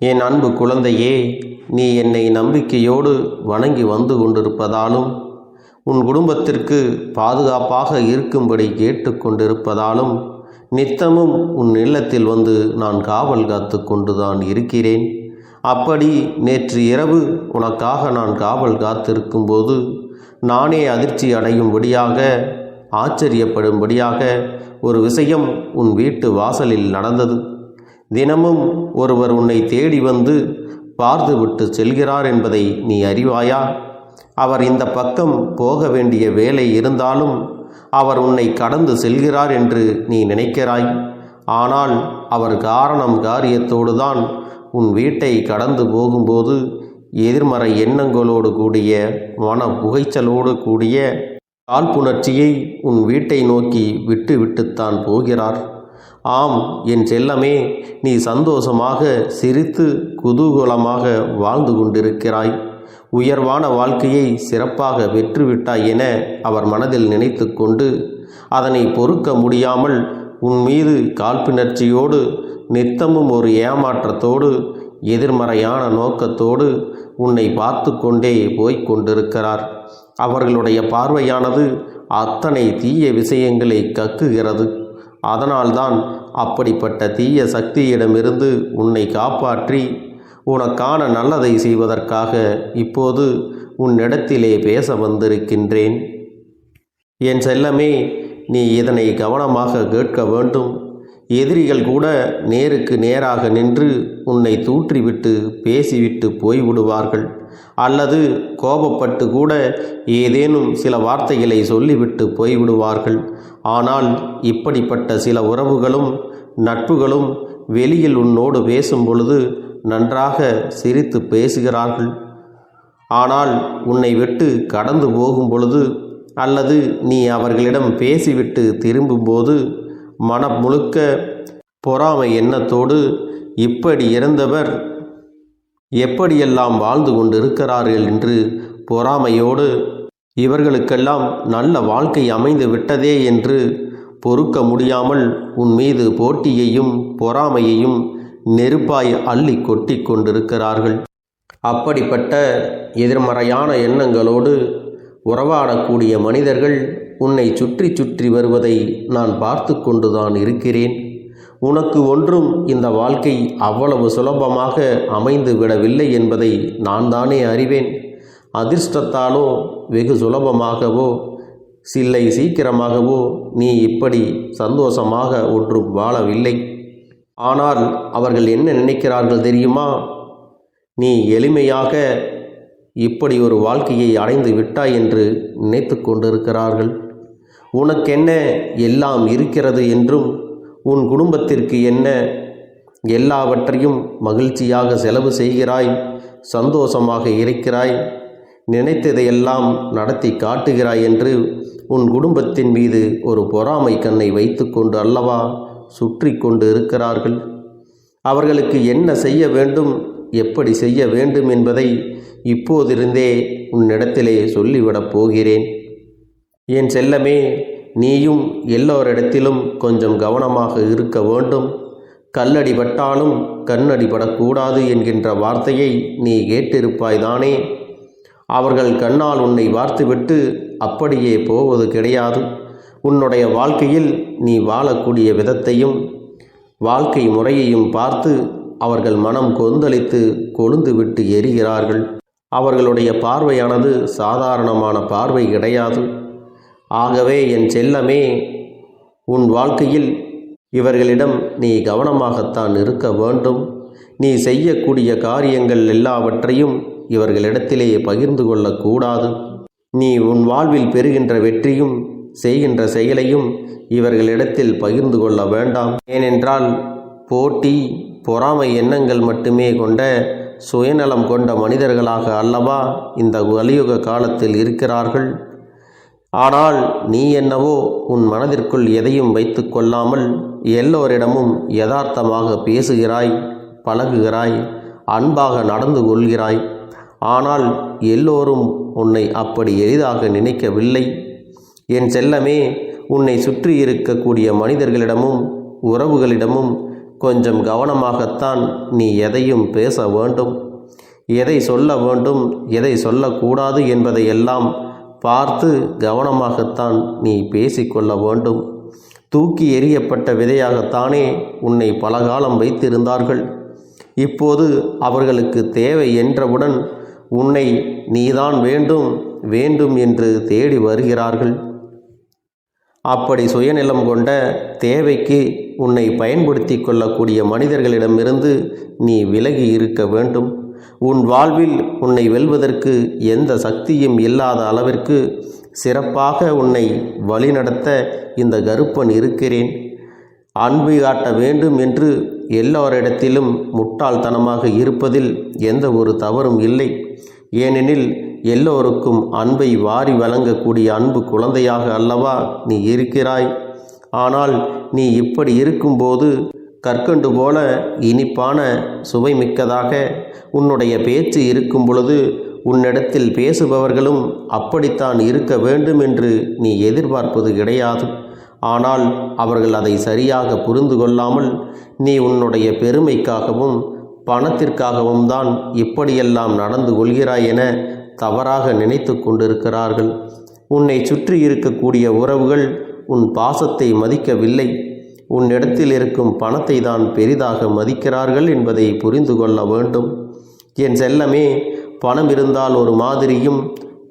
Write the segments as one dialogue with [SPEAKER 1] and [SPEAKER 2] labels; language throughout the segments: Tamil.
[SPEAKER 1] என் அன்பு குழந்தையே நீ என்னை நம்பிக்கையோடு வணங்கி வந்து கொண்டிருப்பதாலும் உன் குடும்பத்திற்கு பாதுகாப்பாக இருக்கும்படி கேட்டுக்கொண்டிருப்பதாலும் நித்தமும் உன் இல்லத்தில் வந்து நான் காவல் காத்து கொண்டுதான் இருக்கிறேன். அப்படி நேற்று இரவு உனக்காக நான் காவல் காத்திருக்கும்போது நானே அதிர்ச்சி அடையும்படியாக ஆச்சரியப்படும்படியாக ஒரு விஷயம் உன் வீட்டு வாசலில் நடந்தது. தினமும் ஒருவர் உன்னை தேடி வந்து பார்த்துவிட்டு செல்கிறார் என்பதை நீ அறிவாயா? அவர் இந்த பக்கம் போக வேண்டிய வேலை இருந்தாலும் அவர் உன்னை கடந்து செல்கிறார் என்று நீ நினைக்கிறாய். ஆனால் அவர் காரணம் காரியத்தோடு தான் உன் வீட்டை கடந்து போகும்போது எதிர்மறை எண்ணங்களோடு கூடிய மன புகைச்சலோடு கூடிய காழ்ப்புணர்ச்சியை உன் வீட்டை நோக்கி விட்டு விட்டுத்தான் போகிறார். ஆம் என் செல்லமே நீ சந்தோஷமாக சிரித்து குதூகூலமாக வாழ்ந்து கொண்டிருக்கிறாய். உயர்வான வாழ்க்கையை சிறப்பாக வெற்றுவிட்டாய் என அவர் மனதில் நினைத்து கொண்டு அதனை பொறுக்க முடியாமல் உன் மீது காழ்ப்பிணர்ச்சியோடு நித்தமும் ஒரு ஏமாற்றத்தோடு எதிர்மறையான நோக்கத்தோடு உன்னை பார்த்து கொண்டே போய்க் கொண்டிருக்கிறார். அவர்களுடைய பார்வையானது அத்தனை தீய விஷயங்களை கக்குகிறது. அதனால்தான் அப்படிப்பட்ட தீய சக்தியிடமிருந்து உன்னை காப்பாற்றி உனக்கான நல்லதை செய்வதற்காக இப்போது உன்னிடத்திலே பேச வந்திருக்கின்றேன். என் செல்லமே நீ இதனை கவனமாக கேட்க வேண்டும். எதிரிகள் கூட நேருக்கு நேராக நின்று உன்னை தூற்றிவிட்டு பேசிவிட்டு போய்விடுவார்கள். அல்லது கோபப்பட்டு கூட ஏதேனும் சில வார்த்தைகளை சொல்லிவிட்டு போய்விடுவார்கள். ஆனால் இப்படிப்பட்ட சில உறவுகளும் நட்புகளும் வெளியில் உன்னோடு பேசும் பொழுது நன்றாக சிரித்து பேசுகிறார்கள். ஆனால் உன்னை விட்டு கடந்து போகும் பொழுது அல்லது நீ அவர்களிடம் பேசிவிட்டு திரும்பும்போது மனம் முழுக்க பொறாமை எண்ணத்தோடு இப்படி இறந்தவர் எப்படியெல்லாம் வாழ்ந்து கொண்டிருக்கிறார்கள் என்று பொறாமையோடு இவர்களுக்கெல்லாம் நல்ல வாழ்க்கை அமைந்து விட்டதே என்று பொறுக்க முடியாமல் உன் மீது போட்டியையும் பொறாமையையும் நெருப்பாய் அள்ளி கொட்டி கொண்டிருக்கிறார்கள். அப்படிப்பட்ட எதிர்மறையான எண்ணங்களோடு உறவாடக்கூடிய மனிதர்கள் உன்னை சுற்றி சுற்றி வருவதை நான் பார்த்து கொண்டுதான் இருக்கிறேன். உனக்கு ஒன்றும் இந்த வாழ்க்கை அவ்வளவு சுலபமாக அமைந்து விடவில்லை என்பதை நான் தானே அறிவேன். அதிர்ஷ்டத்தாலோ வெகு சுலபமாகவோ சில்லை சீக்கிரமாகவோ நீ இப்படி சந்தோஷமாக ஒன்றும் வாழவில்லை. ஆனால் அவர்கள் என்ன நினைக்கிறார்கள் தெரியுமா? நீ எளிமையாக இப்படி ஒரு வாழ்க்கையை அடைந்து விட்டாய் என்று நினைத்து கொண்டிருக்கிறார்கள். உனக்கென்ன எல்லாம் இருக்கிறது என்றும் உன் குடும்பத்திற்கு என்ன எல்லாவற்றையும் மகிழ்ச்சியாக செலவு செய்கிறாய் சந்தோஷமாக இருக்கிறாய் நினைத்ததையெல்லாம் நடத்தி காட்டுகிறாய் என்று உன் குடும்பத்தின் மீது ஒரு பொறாமை கண்ணை வைத்துக்கொண்டு அல்லவா சுற்றி கொண்டு இருக்கிறார்கள்? அவர்களுக்கு என்ன செய்ய வேண்டும் எப்படி செய்ய வேண்டும் என்பதை இப்போதிருந்தே உன்னிடத்திலே சொல்லிவிடப் போகிறேன். என் செல்லமே நீயும் எல்லோரிடத்திலும் கொஞ்சம் கவனமாக இருக்க வேண்டும். கல்லடி பட்டாலும் கண்ணடி படக்கூடாது என்கின்ற வார்த்தையை நீ கேட்டிருப்பாய்தானே? அவர்கள் கண்ணால் உன்னை பார்த்துவிட்டு அப்படியே போவது கிடையாது. உன்னுடைய வாழ்க்கையில் நீ வாழக்கூடிய விதத்தையும் வாழ்க்கை முறையையும் பார்த்து அவர்கள் மனம் கொந்தளித்து கொழுந்து விட்டு எரிகிறார்கள். அவர்களுடைய பார்வையானது சாதாரணமான பார்வை கிடையாது. ஆகவே என் செல்லமே உன் வாழ்க்கையில் இவர்களிடம் நீ கவனமாகத்தான் இருக்க வேண்டும். நீ செய்யக்கூடிய காரியங்கள் எல்லாவற்றையும் இவர்களிடத்திலே பகிர்ந்து கொள்ளக்கூடாது. நீ உன் வாழ்வில் பெறுகின்ற வெற்றியும் செய்கின்ற செயலையும் இவர்களிடத்தில் பகிர்ந்து கொள்ள வேண்டாம். ஏனென்றால் போட்டி பொறாமை எண்ணங்கள் மட்டுமே கொண்ட சுயநலம் கொண்ட மனிதர்களாக அல்லவா இந்த கலியுக காலத்தில் இருக்கிறார்கள்? ஆனால் நீ என்னவோ உன் மனதிற்குள் எதையும் வைத்து கொள்ளாமல் எல்லோரிடமும் யதார்த்தமாக பேசுகிறாய் பழகுகிறாய் அன்பாக நடந்து கொள்கிறாய். ஆனால் எல்லோரும் உன்னை அப்படி எளிதாக நினைக்கவில்லை. என் செல்லமே உன்னை சுற்றி இருக்கக்கூடிய மனிதர்களிடமும் உறவுகளிடமும் கொஞ்சம் கவனமாகத்தான் நீ எதையும் பேச வேண்டும். எதை சொல்ல வேண்டும் எதை சொல்லக்கூடாது என்பதையெல்லாம் பார்த்து கவனமாகத்தான் நீ பேசிக்கொள்ள வேண்டும். தூக்கி எறியப்பட்ட விதையாகத்தானே உன்னை பலகாலம் வைத்திருந்தார்கள். இப்போது அவர்களுக்கு தேவை என்றவுடன் உன்னை நீதான் வேண்டும் வேண்டும் என்று தேடி வருகிறார்கள். அப்படி சுயநலம் கொண்ட தேவைக்கு உன்னை பயன்படுத்தி கொள்ளக்கூடிய மனிதர்களிடமிருந்து நீ விலகி இருக்க வேண்டும். உன் வாழ்வில் உன்னை வெல்வதற்கு எந்த சக்தியும் இல்லாத அளவிற்கு சிறப்பாக உன்னை வழிநடத்த இந்த கருப்பன் இருக்கிறேன். அன்பு காட்ட வேண்டும் என்று எல்லோரிடத்திலும் முட்டாள்தனமாக இருப்பதில் எந்த ஒரு தவறும் இல்லை. ஏனெனில் எல்லோருக்கும் அன்பை வாரி வழங்கக்கூடிய அன்பு குழந்தையாக அல்லவா நீ இருக்கிறாய். ஆனால் நீ இப்படி இருக்கும்போது கற்கண்டு போல இனிப்பான சுவைமிக்கதாக உன்னுடைய பேச்சு இருக்கும் பொழுது உன்னிடத்தில் பேசுபவர்களும் அப்படித்தான் இருக்க வேண்டும் என்று நீ எதிர்பார்ப்பது கிடையாது. ஆனால் அவர்கள் அதை சரியாக புரிந்து கொள்ளாமல் நீ உன்னுடைய பெருமைக்காகவும் பணத்திற்காகவும் தான் இப்படியெல்லாம் நடந்து கொள்கிறாய் என தவறாக நினைத்து கொண்டிருக்கிறார்கள். உன்னை சுற்றி இருக்கக்கூடிய உறவுகள் உன் பாசத்தை மதிக்கவில்லை. உன்னிடத்தில் இருக்கும் பணத்தை தான் பெரிதாக மதிக்கிறார்கள் என்பதை புரிந்து கொள்ள வேண்டும். என் செல்லமே பணம் இருந்தால் ஒரு மாதிரியும்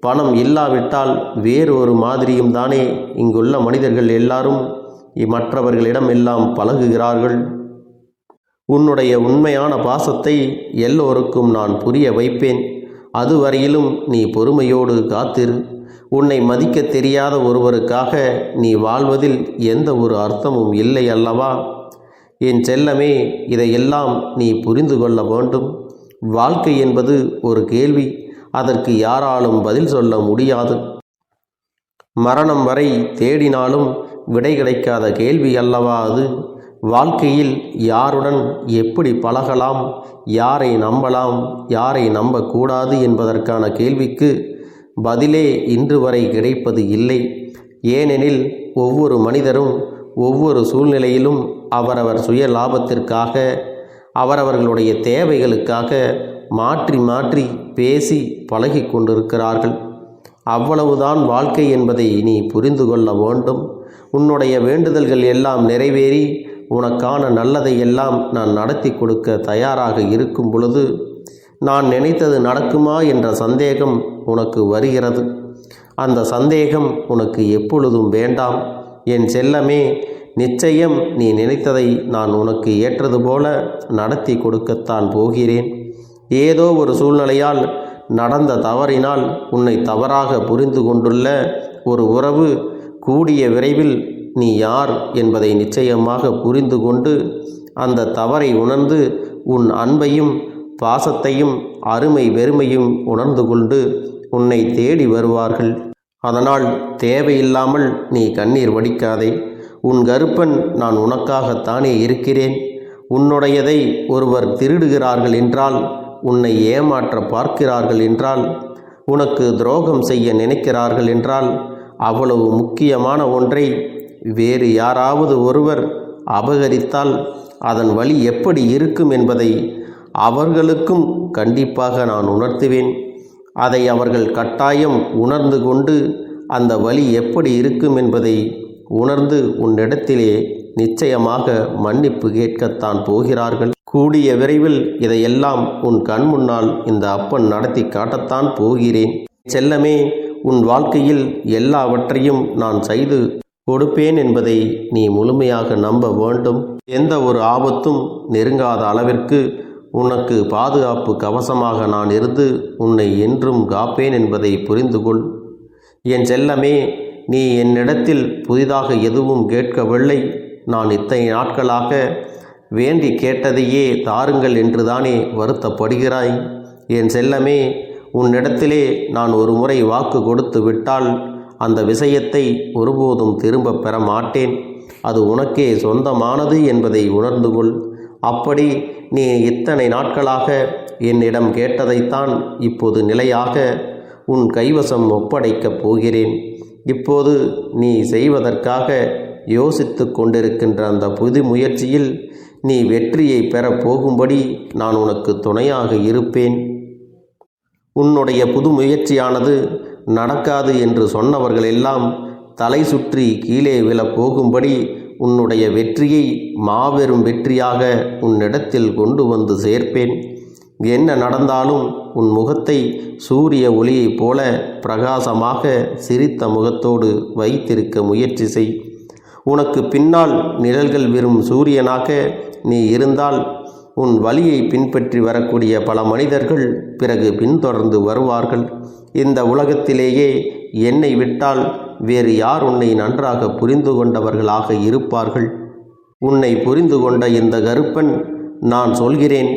[SPEAKER 1] பணம் இல்லாவிட்டால் வேறு ஒரு மாதிரியும் தானே இங்குள்ள மனிதர்கள் எல்லாரும் மற்றவர்களிடம் எல்லாம் பழகுகிறார்கள். உன்னுடைய உண்மையான பாசத்தை எல்லோருக்கும் நான் புரிய வைப்பேன். அதுவரையிலும் நீ பொறுமையோடு காத்திரு. உன்னை மதிக்க தெரியாத ஒருவருக்காக நீ வாழ்வதில் எந்த ஒரு அர்த்தமும் இல்லை அல்லவா? என் செல்லமே இதையெல்லாம் நீ புரிந்து கொள்ள வேண்டும். வாழ்க்கை என்பது ஒரு கேள்வி. அதற்கு யாராலும் பதில் சொல்ல முடியாது. மரணம் வரை தேடினாலும் விடை கிடைக்காத கேள்வி அல்லவா அது? வாழ்க்கையில் யாருடன் எப்படி பழகலாம்? யாரை நம்பலாம்? யாரை நம்பக்கூடாது என்பதற்கான கேள்விக்கு பதிலே இன்று வரை கிடைப்பது இல்லை. ஏனெனில் ஒவ்வொரு மனிதரும் ஒவ்வொரு சூழ்நிலையிலும் அவரவர் சுய லாபத்திற்காக அவரவர்களுடைய தேவைகளுக்காக மாற்றி மாற்றி பேசி பழகி கொண்டிருக்கிறார்கள். அவ்வளவுதான் வாழ்க்கை என்பதை நீ புரிந்து கொள்ள வேண்டும். உன்னுடைய வேண்டுதல்கள் எல்லாம் நிறைவேறி உனக்கான நல்லதை எல்லாம் நான் நடத்தி கொடுக்க தயாராக இருக்கும் பொழுது நான் நினைத்தது நடக்குமா என்ற சந்தேகம் உனக்கு வருகிறது. அந்த சந்தேகம் உனக்கு எப்பொழுதும் வேண்டாம். என் செல்லமே நிச்சயம் நீ நினைத்ததை நான் உனக்கு ஏற்றது போல நடத்தி கொடுக்கத்தான் போகிறேன். ஏதோ ஒரு சூழ்நிலையால் நடந்த தவறினால் உன்னை தவறாக புரிந்து கொண்டுள்ள ஒரு உறவு கூடிய விரைவில் நீ யார் என்பதை நிச்சயமாக புரிந்து கொண்டு அந்த தவறை உணர்ந்து உன் அன்பையும் பாசத்தையும் அருமை வெறுமையும் உணர்ந்து கொண்டு உன்னை தேடி வருவார்கள். அதனால் தேவையில்லாமல் நீ கண்ணீர் வடிக்காதே. உன் கருப்பன் நான் உனக்காகத்தானே இருக்கிறேன். உன்னுடையதை ஒருவர் திருடுகிறார்கள் என்றால் உன்னை ஏமாற்ற பார்க்கிறார்கள் என்றால் உனக்கு துரோகம் செய்ய நினைக்கிறார்கள் என்றால் அவ்வளவு முக்கியமான ஒன்றை வேறு யாராவது ஒருவர் அபகரித்தால் அதன் வழி எப்படி இருக்கும் என்பதை அவர்களுக்கும் கண்டிப்பாக நான் உணர்த்துவேன். அதை அவர்கள் கட்டாயம் உணர்ந்து கொண்டு அந்த வழி எப்படி இருக்கும் என்பதை உணர்ந்து உன்னிடத்திலே நிச்சயமாக மன்னிப்பு கேட்கத்தான் போகிறார்கள். கூடிய விரைவில் இதையெல்லாம் உன் கண் முன்னால் இந்த அப்பன் நடத்தி காட்டத்தான் போகிறேன். செல்லமே உன் வாழ்க்கையில் எல்லாவற்றையும் நான் செய்து கொடுப்பேன் என்பதை நீ முழுமையாக நம்ப வேண்டும். எந்த ஒரு ஆபத்தும் நெருங்காத அளவிற்கு உனக்கு பாதுகாப்பு கவசமாக நான் இருந்து உன்னை என்றும் காப்பேன் என்பதை புரிந்து கொள் என் செல்லமே நீ என்னிடத்தில் புதிதாக எதுவும் கேட்கவில்லை. நான் இத்தனை நாட்களாக வேண்டி கேட்டதையே தாருங்கள் என்றுதானே வருத்தப்படுகிறாய்? என் செல்லமே உன்னிடத்திலே நான் ஒரு முறை வாக்கு கொடுத்து விட்டால் அந்த விஷயத்தை ஒருபோதும் திரும்ப பெற மாட்டேன் அது உனக்கே சொந்தமானது என்பதை உணர்ந்து கொள் அப்படி நீ இத்தனை நாட்களாக என்னிடம் கேட்டதைத்தான் இப்போது நிலையாக உன் கைவசம் ஒப்படைக்கப் போகிறேன். இப்போது நீ செய்வதற்காக யோசித்து கொண்டிருக்கின்ற அந்த புது முயற்சியில் நீ வெற்றியை பெறப் போகும்படி நான் உனக்கு துணையாக இருப்பேன். உன்னுடைய புது முயற்சியானது நடக்காது என்று சொன்னவர்கள் எல்லாம் தலை சுற்றி கீழே விழப் போகும்படி உன்னுடைய வெற்றியை மாபெரும் வெற்றியாக உன்னிடத்தில் கொண்டு வந்து சேர்ப்பேன். என்ன நடந்தாலும் உன் முகத்தை சூரிய ஒளியைப் போல பிரகாசமாக சிரித்த முகத்தோடு வைத்திருக்க முயற்சி செய். உனக்கு பின்னால் நிழல்கள் விரும் சூரியனாக நீ இருந்தால் உன் வழியை பின்பற்றி வரக்கூடிய பல மனிதர்கள் பிறகு பின்தொடர்ந்து வருவார்கள். இந்த உலகத்திலேயே என்னை விட்டால் வேறு யார் உன்னை நன்றாக புரிந்து கொண்டவர்களாக இருப்பார்கள்? உன்னை புரிந்து கொண்ட இந்த கருப்பன் நான் சொல்கிறேன்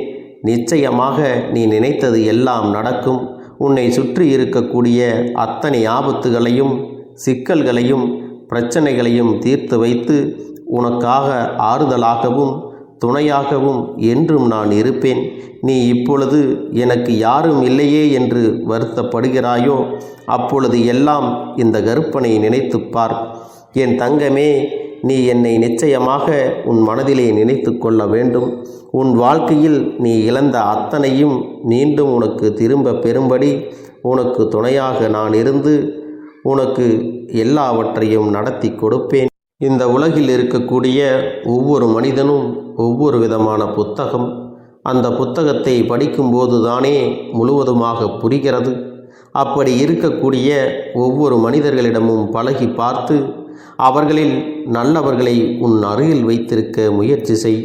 [SPEAKER 1] நிச்சயமாக நீ நினைத்தது எல்லாம் நடக்கும். உன்னை சுற்றி இருக்கக்கூடிய அத்தனை ஆபத்துகளையும் சிக்கல்களையும் பிரச்சனைகளையும் தீர்த்து வைத்து உனக்காக ஆறுதலாகவும் துணையாகவும் என்றும் நான் இருப்பேன். நீ இப்பொழுது எனக்கு யாரும் இல்லையே என்று வருத்தப்படுகிறாயோ அப்பொழுது எல்லாம் இந்த கருப்பனை நினைத்துப் பார். என் தங்கமே நீ என்னை நிச்சயமாக உன் மனதிலே நினைத்து கொள்ள வேண்டும். உன் வாழ்க்கையில் நீ இழந்த அத்தனையும் மீண்டும் உனக்கு திரும்ப பெறும்படி உனக்கு துணையாக நான் இருந்து உனக்கு எல்லாவற்றையும் நடத்தி கொடுப்பேன். இந்த உலகில் இருக்கக்கூடிய ஒவ்வொரு மனிதனும் ஒவ்வொரு விதமான புத்தகம். அந்த புத்தகத்தை படிக்கும்போது தானே முழுவதுமாக புரிகிறது. அப்படி இருக்கக்கூடிய ஒவ்வொரு மனிதர்களிடமும் பழகி பார்த்து அவர்களில் நல்லவர்களை உன் அருகில் வைத்திருக்க முயற்சி செய்.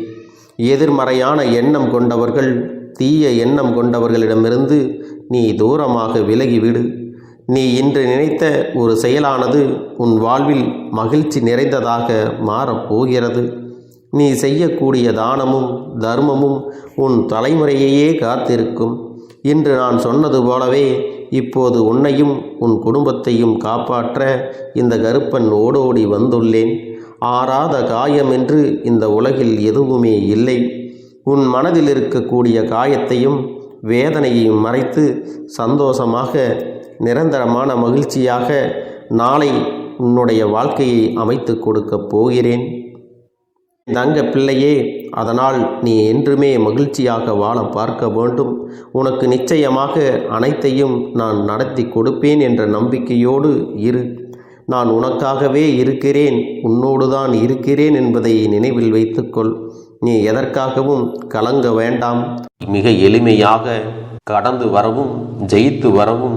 [SPEAKER 1] எதிர்மறையான எண்ணம் கொண்டவர்கள் தீய எண்ணம் கொண்டவர்களிடமிருந்து நீ தூரமாக விலகிவிடு. நீ இன்று நினைத்த ஒரு செயலானது உன் வாழ்வில் மகிழ்ச்சி நிறைந்ததாக மாறப்போகிறது. நீ செய்யக்கூடிய தானமும் தர்மமும் உன் தலைமுறையையே காத்திருக்கும். இன்று நான் சொன்னது போலவே இப்போது உன்னையும் உன் குடும்பத்தையும் காப்பாற்ற இந்த கருப்பன் ஓடோடி வந்துள்ளேன். ஆறாத காயம் என்று இந்த உலகில் எதுவுமே இல்லை. உன் மனதில் இருக்கக்கூடிய காயத்தையும் வேதனையையும் மறைத்து சந்தோஷமாக நிரந்தரமான மகிழ்ச்சியாக நாளை உன்னுடைய வாழ்க்கையை அமைத்து கொடுக்கப் போகிறேன். தங்க பிள்ளையே அதனால் நீ என்றுமே மகிழ்ச்சியாக வாழ பார்க்க வேண்டும். உனக்கு நிச்சயமாக அனைத்தையும் நான் நடத்தி கொடுப்பேன் என்ற நம்பிக்கையோடு இரு. நான் உனக்காகவே இருக்கிறேன் உன்னோடு தான் இருக்கிறேன் என்பதை நினைவில் வைத்துக்கொள். நீ எதற்காகவும் கலங்க வேண்டாம். மிக எளிமையாக கடந்து வரவும் ஜெயித்து வரவும்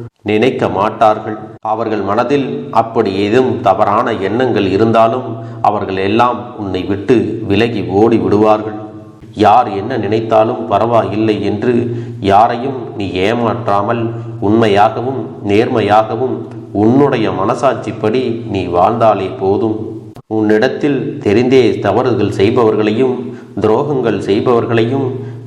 [SPEAKER 1] நினைக்க மாட்டார்கள். அவர்கள் மனதில் அப்படி ஏதும் தவறான எண்ணங்கள் இருந்தாலும் அவர்கள் எல்லாம் உன்னை விட்டு விலகி ஓடி விடுவார்கள். யார் என்ன நினைத்தாலும் பரவாயில்லை என்று யாரையும் நீ ஏமாற்றாமல் உண்மையாகவும் நேர்மையாகவும் உன்னுடைய மனசாட்சிப்படி நீ வாழ்ந்தாலே போதும். உன்னிடத்தில் தெரிந்தே தவறுகள் செய்பவர்களையும் துரோகங்கள் செய்பவர்களையும்